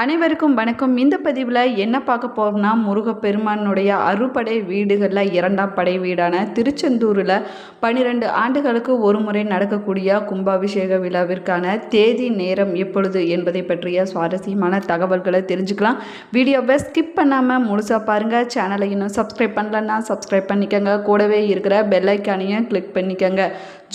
அனைவருக்கும் வணக்கம். இந்த பதிவில் என்ன பார்க்க போகிறோம்னா முருகப்பெருமானுடைய அறுபடை வீடுகளில் இரண்டாம் படை வீடான திருச்செந்தூரில் பன்னிரெண்டு ஆண்டுகளுக்கு ஒரு முறை நடக்கக்கூடிய கும்பாபிஷேக விழாவிற்கான தேதி நேரம் எப்பொழுது என்பதை பற்றிய சுவாரஸ்யமான தகவல்களை தெரிஞ்சுக்கலாம். வீடியோவை ஸ்கிப் பண்ணாமல் முழுசாக பாருங்கள் சேனலை இன்னும் சப்ஸ்கிரைப் பண்ணலன்னா சப்ஸ்கிரைப் பண்ணிக்கோங்க. கூடவே இருக்கிற பெல்லைக்கானையும் கிளிக் பண்ணிக்கோங்க.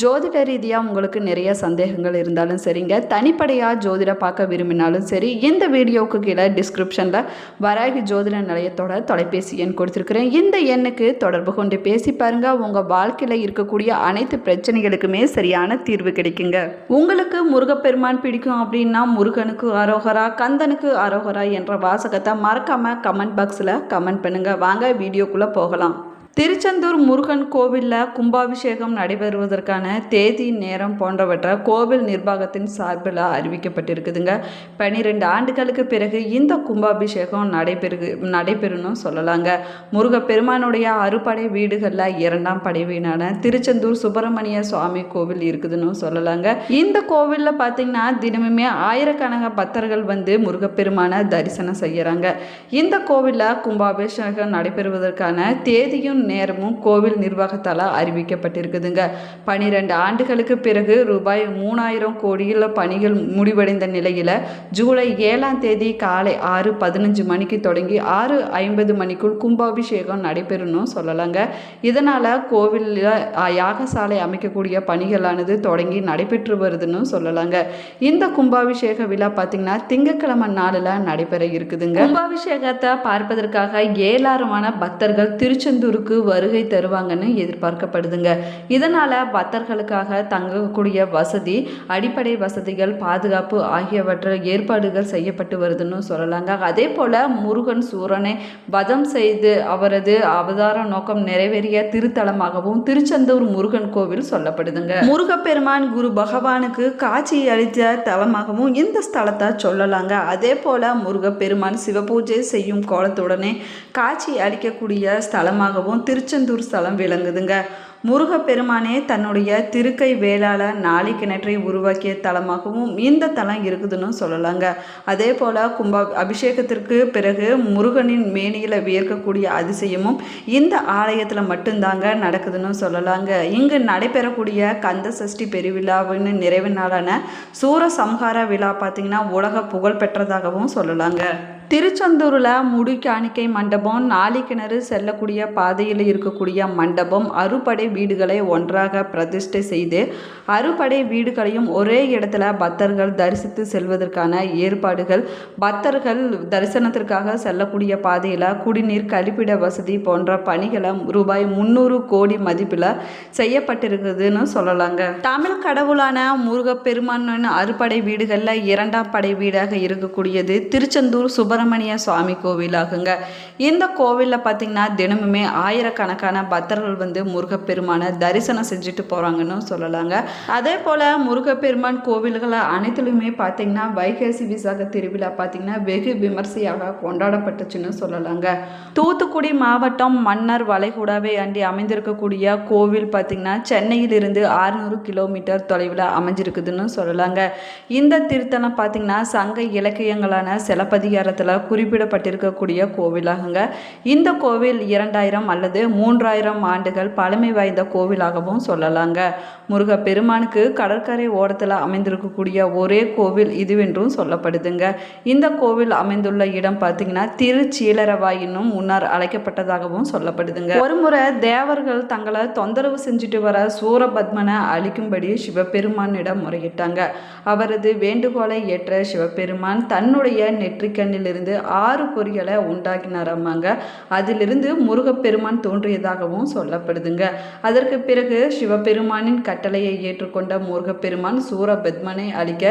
ஜோதிட ரீதியாக உங்களுக்கு நிறைய சந்தேகங்கள் இருந்தாலும் சரிங்க. தனிப்படையாக ஜோதிட பார்க்க விரும்பினாலும் சரி இந்த வீடியோவுக்கு கீழே டிஸ்கிரிப்ஷனில் வராகி ஜோதிட நிலையத்தோட தொலைபேசி எண் கொடுத்துருக்குறேன். இந்த எண்ணுக்கு தொடர்பு கொண்டு பேசி பாருங்கள் உங்கள் வாழ்க்கையில் இருக்கக்கூடிய அனைத்து பிரச்சனைகளுக்குமே சரியான தீர்வு கிடைக்குங்க. உங்களுக்கு முருகப்பெருமான் பிடிக்கும் அப்படின்னா முருகனுக்கு அரோகரா கந்தனுக்கு அரோகரா என்ற வாசகத்தை மறக்காமல் கமெண்ட் பாக்ஸில் கமெண்ட் பண்ணுங்கள் வாங்க வீடியோக்குள்ளே போகலாம். திருச்செந்தூர் முருகன் கோவிலில் கும்பாபிஷேகம் நடைபெறுவதற்கான தேதி நேரம் போன்றவற்றை கோவில் நிர்வாகத்தின் சார்பில் அறிவிக்கப்பட்டிருக்குதுங்க. பனிரெண்டு ஆண்டுகளுக்கு பிறகு இந்த கும்பாபிஷேகம் நடைபெறு நடைபெறும்னு சொல்லலாங்க. முருகப்பெருமானுடைய அறுபடை வீடுகளில் இரண்டாம் படை வீடான திருச்செந்தூர் சுப்பிரமணிய சுவாமி கோவில் இருக்குதுன்னு சொல்லலாங்க. இந்த கோவிலில் பார்த்தீங்கன்னா தினமுமே ஆயிரக்கணக்கான பக்தர்கள் வந்து முருகப்பெருமானை தரிசனம் செய்கிறாங்க இந்த கோவிலில் கும்பாபிஷேகம் நடைபெறுவதற்கான தேதியும் நேரமும் கோவில் நிர்வாகத்தால் அறிவிக்கப்பட்டிருக்குதுங்க. பனிரெண்டு ஆண்டுகளுக்கு பிறகு ரூபாய் மூணாயிரம் கோடியில் பணிகள் முடிவடைந்த நிலையில் ஜூலை ஏழாம் தேதி காலை ஆறு பதினஞ்சு மணிக்கு தொடங்கி ஆறு ஐம்பது மணிக்குள் கும்பாபிஷேகம் நடைபெறும்னு சொல்லலாங்க. இதனால் கோவிலில் யாகசாலை அமைக்கக்கூடிய பணிகளானது தொடங்கி நடைபெற்று வருதுன்னு சொல்லலாங்க. இந்த கும்பாபிஷேக விழா பார்த்திங்கன்னா திங்கக்கிழமை நாளில் நடைபெற இருக்குதுங்க. கும்பாபிஷேகத்தை பார்ப்பதற்காக ஏராளமான பக்தர்கள் திருச்செந்தூருக்கு வருகை தருவாங்கன்னு எதிர்பார்க்கப்படுதுங்க. இதனால் பக்தர்களுக்காக தங்கக்கூடிய வசதி அடிப்படை வசதிகள் பாதுகாப்பு ஆகியவற்றில் ஏற்பாடுகள் செய்யப்பட்டு வருதுன்னு சொல்லலாங்க. அதே போல் முருகன் சூரனை வதம் செய்து அவரது அவதார நோக்கம் நிறைவேறிய திருத்தலமாகவும் திருச்செந்தூர் முருகன் கோவில் சொல்லப்படுதுங்க. முருகப்பெருமான் குரு பகவானுக்கு காட்சி அளித்த தலமாகவும் இந்த ஸ்தலத்தை சொல்லலாங்க. அதே போல் முருகப்பெருமான் சிவபூஜை செய்யும் கோலத்துடனே காட்சி அளிக்கக்கூடிய ஸ்தலமாகவும் திருச்செந்தூர் ஸ்தலம் விளங்குதுங்க. முருகப்பெருமானே தன்னுடைய திருக்கை வேளால நாளி கிணற்றை உருவாக்கிய தலமாகவும் இந்த தலம் இருக்குதுன்னு சொல்லலாங்க. அதே போல் கும்ப அபிஷேகத்திற்கு பிறகு முருகனின் மேனியில் வியர்க்கக்கூடிய அதிசயமும் இந்த ஆலயத்தில் மட்டும்தாங்க நடக்குதுன்னு சொல்லலாங்க. இங்கு நடைபெறக்கூடிய கந்த சஷ்டி பெருவிழாவின் நிறைவு நாளான சூரசம்ஹார விழா பார்த்திங்கன்னா உலக புகழ் பெற்றதாகவும் சொல்லலாங்க. திருச்செந்தூரில் முடி காணிக்கை மண்டபம் நாளிக்கிணறு கிணறு செல்லக்கூடிய பாதையில் இருக்கக்கூடிய மண்டபம் அறுபடை வீடுகளை ஒன்றாக பிரதிஷ்டை செய்து அறுபடை வீடுகளையும் ஒரே இடத்துல பக்தர்கள் தரிசித்து செல்வதற்கான ஏற்பாடுகள். பக்தர்கள் தரிசனத்திற்காக செல்லக்கூடிய பாதையில் குடிநீர் கழிப்பிட வசதி போன்ற பணிகளை ரூபாய் முந்நூறு கோடி மதிப்பில் செய்யப்பட்டிருக்குதுன்னு சொல்லலாங்க. தமிழ் கடவுளான முருகப்பெருமானின் அறுபடை வீடுகளில் இரண்டாம் படை வீடாக இருக்கக்கூடியது திருச்செந்தூர் சுப சுப்பிரமணிய சுவாமி கோவிலாகுங்க. இந்த கோவிலில் பார்த்திங்கன்னா தினமுமே ஆயிரக்கணக்கான பக்தர்கள் வந்து முருகப்பெருமானை தரிசனம் செஞ்சுட்டு போகிறாங்கன்னு சொல்லலாங்க. அதே போல் முருகப்பெருமான் கோவில்களை அனைத்துலையுமே பார்த்திங்கன்னா வைகாசி விசாக திருவிழா பார்த்திங்கன்னா வெகு விமர்சையாக கொண்டாடப்பட்டுச்சுன்னு சொல்லலாங்க. தூத்துக்குடி மாவட்டம் மன்னர் வளைகுடாவை அண்டி அமைந்திருக்கக்கூடிய கோவில் பார்த்திங்கன்னா சென்னையிலிருந்து ஆறுநூறு கிலோமீட்டர் தொலைவில் அமைஞ்சிருக்குதுன்னு சொல்லலாங்க. இந்த திருத்தலம் பார்த்திங்கன்னா சங்க இலக்கியங்களான சிலப்பதிகாரத்தில் புராணத்தில் குறிப்பிடப்பட்டிருக்கக்கூடிய கோவிலாகுங்க. இந்த கோவில் இரண்டாயிரம் அல்லது மூன்றாயிரம் ஆண்டுகள் பழமை வாய்ந்த கோவிலாகவும் சொல்லலாங்க. முருகப்பெருமானுக்கு கடற்கரை ஓரத்தில் அமைந்திருக்கக்கூடிய ஒரே கோவில் இதுவென்றும் சொல்லப்படுதுங்க. இந்த கோவில் அமைந்துள்ள இடம் பார்த்தீங்கன்னா திருச்சீலரவாயினும் முன்னர் அழைக்கப்பட்டதாகவும் சொல்லப்படுதுங்க. ஒருமுறை தேவர்கள் தங்களை தொந்தரவு செஞ்சுட்டு வர சூரபத்மனை அழிக்கும்படி சிவபெருமானிடம் முறையிட்டாங்க. அவரது வேண்டுகோளை ஏற்ற சிவபெருமான் தன்னுடைய நெற்றிக்கண்ணிலிருந்து இருந்து ஆறு பொறிகளை உண்டாக்கினாராமாங்க. அதிலிருந்து முருகப்பெருமான் தோன்றியதாகவும் சொல்லப்படுதுங்க. அதற்கு பிறகு சிவபெருமானின் கட்டளையை ஏற்றுக்கொண்ட முருகப்பெருமான் சூரபத்மனை அழிக்க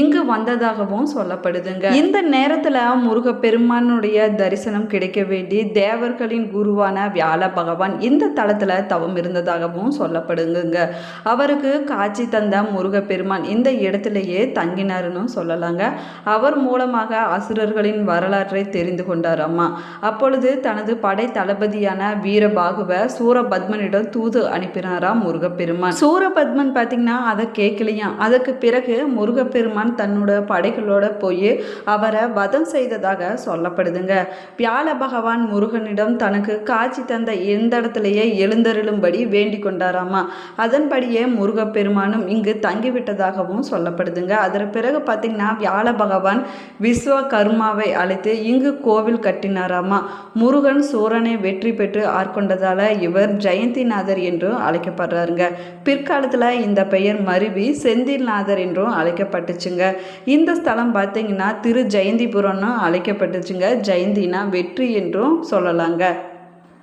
இங்கு வந்ததாகவும் சொல்லப்படுதுங்க. இந்த நேரத்தில் முருகப்பெருமானுடைய தரிசனம் கிடைக்க வேண்டி தேவர்களின் குருவான வியாழ பகவான் இந்த தளத்தில் தவம் இருந்ததாகவும் சொல்லப்படுதுங்க. அவருக்கு காட்சி தந்த முருகப்பெருமான் இந்த இடத்திலேயே தங்கினாருன்னு சொல்லலாங்க. அவர் மூலமாக அசுரர்களின் வரலாற்றை தெரிந்து கொண்டார் அம்மா. அப்பொழுது தனது படை தளபதியான வீரபாகுவ சூரபத்மனிடம் தூது அனுப்பினாராம் முருகப்பெருமான். சூரபத்மன் பார்த்தீங்கன்னா அதை கேட்கலையாம் அதற்கு பிறகு முருகப்பெருமான் தன்னோட படைகளோட போய் அவரை வதம் செய்ததாக சொல்லப்படுதுங்க. வியாழ பகவான் முருகனிடம் தனக்கு காட்சி தந்த எந்த இடத்துலையே எழுந்தருளும்படி வேண்டிக் கொண்டாராமா? அதன்படியே முருகப்பெருமானும் இங்கு தங்கிவிட்டதாகவும் சொல்லப்படுதுங்க. அதற்கு பிறகு பார்த்தீங்கன்னா வியாழ பகவான் விஸ்வகர்மாவை அழைத்து இங்கு கோவில் கட்டினாராமா? முருகன் சூரனை வெற்றி பெற்று ஆட்கொண்டதால இவர் ஜெயந்திநாதர் என்றும் அழைக்கப்படுறாருங்க. பிற்காலத்தில் இந்த பெயர் மருவி செந்தில்நாதர் என்றும் அழைக்கப்பட்டுச்சுங்க. இந்த ஸ்தலம் பார்த்தீங்கன்னா திரு ஜெயந்திபுரம்னு அழைக்கப்பட்டுச்சுங்க. ஜெயந்தினா வெற்றி என்றும் சொல்லலாங்க.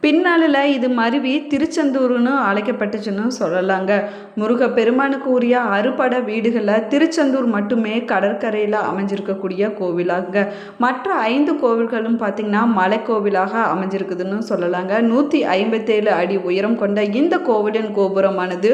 பின்னாளில் இது மருவி திருச்செந்தூர்னு அழைக்கப்பட்டுச்சுன்னு சொல்லலாங்க. முருக பெருமானுக்கு உரிய அறுபட வீடுகளில் திருச்செந்தூர் மட்டுமே கடற்கரையில் அமைஞ்சிருக்கக்கூடிய கோவிலாங்க. மற்ற ஐந்து கோவில்களும் பார்த்திங்கன்னா மலைக்கோவிலாக அமைஞ்சிருக்குதுன்னு சொல்லலாங்க. நூற்றி ஐம்பத்தேழு அடி உயரம் கொண்ட இந்த கோவிலின் கோபுரமானது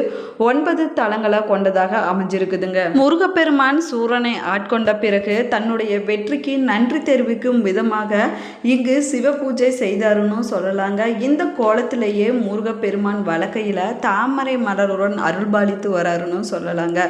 ஒன்பது தளங்களை கொண்டதாக அமைஞ்சிருக்குதுங்க. முருகப்பெருமான் சூரனை ஆட்கொண்ட பிறகு தன்னுடைய வெற்றிக்கு நன்றி தெரிவிக்கும் விதமாக இங்கு சிவ பூஜை செய்தாருன்னு சொல்லலாங்க. இந்த கோலத்திலேயே முருகப்பெருமான் வழக்கையில் தாமரை மலருடன் அருள்பாலித்து வராருன்னு சொல்லலாங்க.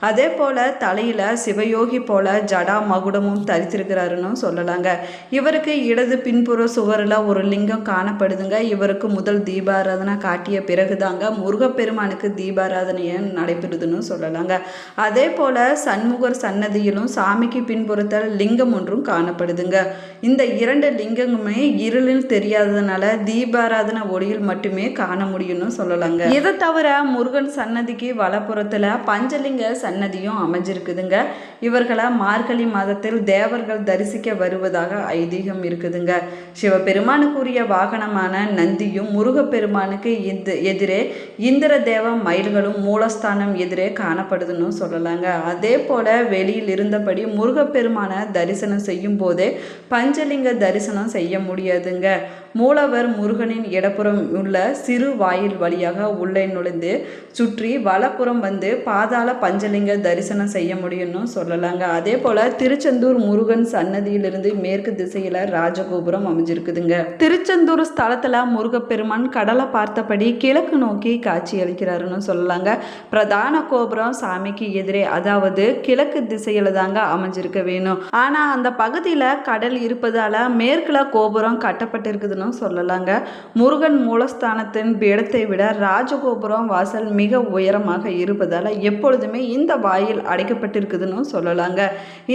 அதே போல் தலையில் சிவயோகி போல ஜடா மகுடமும் தரித்திருக்கிறாருன்னு சொல்லலாங்க. இவருக்கு இடது பின்புற சுவரில் ஒரு லிங்கம் காணப்படுதுங்க. இவருக்கு முதல் தீபாராதனை காட்டிய பிறகுதாங்க முருகப்பெருமானுக்கு தீபாராதனையை நடைபெறுதுன்னு சொல்லலாங்க. அதே போல் சண்முகர் சன்னதியிலும் சாமிக்கு பின்புறத்தில் லிங்கம் ஒன்றும் காணப்படுதுங்க. இந்த இரண்டு லிங்கமுமே இருளில் தெரியாததுனால தீபாராதனை ஒளியில் மட்டுமே காண முடியும்னு சொல்லலாங்க. இதை தவிர முருகன் சன்னதிக்கு வலப்புறத்தில் பஞ்சலிங்க சன்னதியும் அமைஞ்சிருக்குதுங்க. இவர்களை மார்கழி மாதத்தில் தேவர்கள் தரிசிக்க வருவதாக ஐதீகம் இருக்குதுங்க. சிவபெருமானுக்குரிய வாகனமான நந்தியும் முருகப்பெருமானுக்கு இந்த எதிரே இந்திர தேவ மயில்களும் மூலஸ்தானம் எதிரே காணப்படுதுன்னு சொல்லலாங்க. அதே போல வெளியில் இருந்தபடி முருகப்பெருமான தரிசனம் செய்யும் போதே பஞ்சலிங்க தரிசனம் செய்ய முடியாதுங்க. மூலவர் முருகனின் இடப்புறம் உள்ள சிறு வாயில் வழியாக உள்ளே நுழைந்து சுற்றி வலப்புறம் வந்து பாதாள பஞ்சலிங்க தரிசனம் செய்ய முடியும்னு சொல்லலாங்க. அதே போல் திருச்செந்தூர் முருகன் சன்னதியிலிருந்து மேற்கு திசையில் ராஜகோபுரம் அமைஞ்சிருக்குதுங்க. திருச்செந்தூர் ஸ்தலத்தில் முருகப்பெருமான் கடலை பார்த்தபடி கிழக்கு நோக்கி காட்சி அளிக்கிறாருன்னு சொல்லலாங்க. பிரதான கோபுரம் சாமிக்கு எதிரே அதாவது கிழக்கு திசையில் தாங்க அமைஞ்சிருக்க வேணும். ஆனால் அந்த பகுதியில் கடல் இருப்பதால் மேற்குல கோபுரம் கட்டப்பட்டிருக்குதுன்னு சொல்லலாங்க. முருகன் மூலஸ்தானத்தின் இடத்தை விட ராஜகோபுரம் வாசல் மிக உயரமாக இருப்பதால் எப்பொழுதுமே இந்த வாயில் அடைக்கப்பட்டிருக்குதுன்னு சொல்லலாங்க.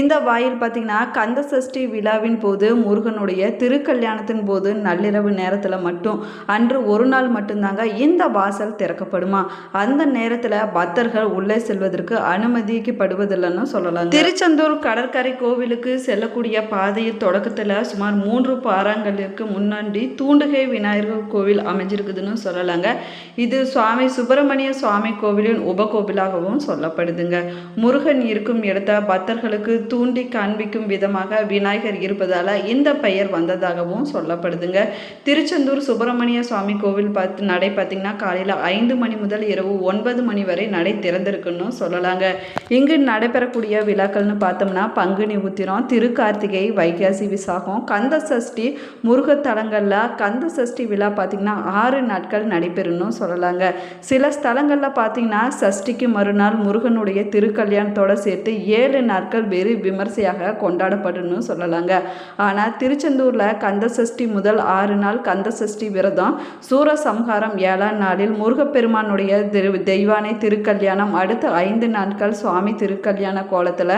இந்த வாயில் பார்த்திங்கன்னா கந்த சஷ்டி விழாவின் போது முருகனுடைய திருக்கல்யாணத்தின் போது நள்ளிரவு நேரத்தில் மட்டும் அன்று ஒரு நாள் மட்டும்தாங்க இந்த வாசல் திறக்கப்படுமா? அந்த நேரத்தில் பக்தர்கள் உள்ளே செல்வதற்கு அனுமதிக்கப்படுவதில்லைன்னு சொல்லலாம் திருச்செந்தூர் கடற்கரை கோவிலுக்கு செல்லக்கூடிய பாதையில் தொடக்கத்தில் சுமார் மூன்று பாறாங்களுக்கு முன்னாடி தூண்டுகை விநாயகர் கோவில் அமைஞ்சிருக்குதுன்னு சொல்லலாங்க. இது சுவாமி சுப்பிரமணிய சுவாமி கோவிலின் உபகோவிலாகவும் சொல்லப்படுதுங்க. முருகன் இருக்கும் இடத்த பக்தர்களுக்கு தூண்டி காண்பிக்கும் விதமாக விநாயகர் இருப்பதால் இந்த பெயர் வந்ததாகவும் சொல்லப்படுதுங்க. திருச்செந்தூர் சுப்பிரமணிய சுவாமி கோவில் பார்த்து நடை பார்த்திங்கன்னா காலையில் ஐந்து மணி முதல் இரவு ஒன்பது மணி வரை நடை திறந்திருக்குன்னு சொல்லலாங்க. இங்கு நடைபெறக்கூடிய விழாக்கள்னு பார்த்தோம்னா பங்குனி உத்திரம் திருக்கார்த்திகை வைகாசி விசாகம் கந்த சஷ்டி விழா கந்த சஷ்டி விழா பார்த்திங்கன்னா ஆறு நாட்கள் நடைபெறும்னு சொல்லலாங்க. சில ஸ்தலங்களில் பார்த்திங்கன்னா சஷ்டிக்கு மறுநாள் முருகனுடைய திருக்கல்யாணத்தோட சேர்த்து ஏழு நாட்கள் வெறு விமர்சையாக கொண்டாடப்படணும்னு சொல்லலாங்க. ஆனால் திருச்செந்தூரில் கந்த சஷ்டி முதல் ஆறு நாள் கந்த சஷ்டி விரதம். சூரசம்ஹாரம் ஏழாம் நாளில் முருகப்பெருமானுடைய திரு தெய்வானை திருக்கல்யாணம். அடுத்த ஐந்து நாட்கள் சுவாமி திருக்கல்யாண கோலத்தில்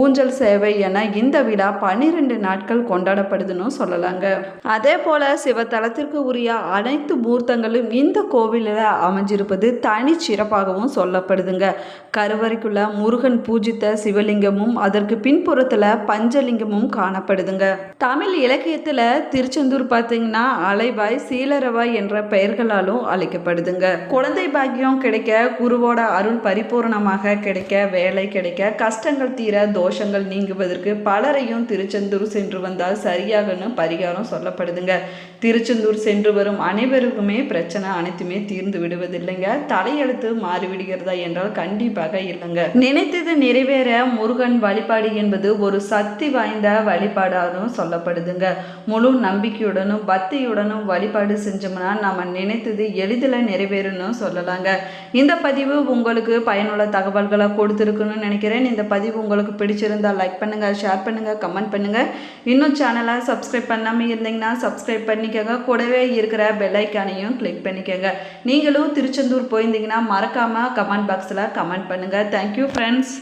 ஊஞ்சல் சேவை என இந்த விழா பன்னிரெண்டு நாட்கள் கொண்டாடப்படுதுன்னு சொல்லலாங்க. அதே போல சிவத்தலத்திற்கு உரிய அனைத்து மூர்த்தங்களும் இந்த கோவிலில் அமைஞ்சிருப்பது தனி சிறப்பாகவும் சொல்லப்படுதுங்க. கருவறைக்குள்ள முருகன் பூஜித்த சிவலிங்கமும் அதற்கு பின்புறத்தில் பஞ்சலிங்கமும் காணப்படுதுங்க. தமிழ் இலக்கியத்தில் திருச்செந்தூர் பார்த்தீங்கன்னா அலைவாய் சீலரவாய் என்ற பெயர்களாலும் அழைக்கப்படுதுங்க. குழந்தை பாக்கியம் கிடைக்க குருவோட அருள் பரிபூர்ணமாக கிடைக்க வேலை கிடைக்க கஷ்டங்கள் தீர தோஷங்கள் நீங்குவதற்கு பலரையும் திருச்செந்தூர் சென்று வந்தால் சரியாகன்னு பரிகாரம் சொல்லப்படுதுங்க. திருச்செந்தூர் சென்று வரும் அனைவருக்குமே பிரச்சனை அனைத்துமே தீர்ந்து விடுவதில்லைங்க. தலையெழுத்து மாறிவிடுகிறதா என்றால் கண்டிப்பாக இல்லைங்க. நினைத்தது நிறைவேற முருகன் வழிபாடு என்பது ஒரு சக்தி வாய்ந்த வழிபாடாகவும் சொல்லப்படுதுங்க. முழு நம்பிக்கையுடனும் பக்தியுடனும் வழிபாடு செஞ்சோம்னா நம்ம நினைத்தது எளிதில் நிறைவேறணும் சொல்லலாங்க. இந்த பதிவு உங்களுக்கு பயனுள்ள தகவல்களை கொடுத்துருக்குன்னு நினைக்கிறேன். இந்த பதிவு உங்களுக்கு பிடிச்சிருந்தா லைக் பண்ணுங்க ஷேர் பண்ணுங்க கமெண்ட் பண்ணுங்க. இன்னும் சேனலை சப்ஸ்கிரைப் பண்ணாமல் இருந்தீங்கன்னா சப்ஸ்கிரைப் பண்ணிக்கோங்க. கூடவே இருக்கிற பெல்லைக்கானையும் கிளிக் பண்ணிக்கோங்க. நீங்களும் திருச்செந்தூர் போயிருந்தீங்கன்னா மறக்காமல் கமெண்ட் பாக்ஸில் கமெண்ட் பண்ணுங்கள் தேங்க்யூ ஃப்ரெண்ட்ஸ்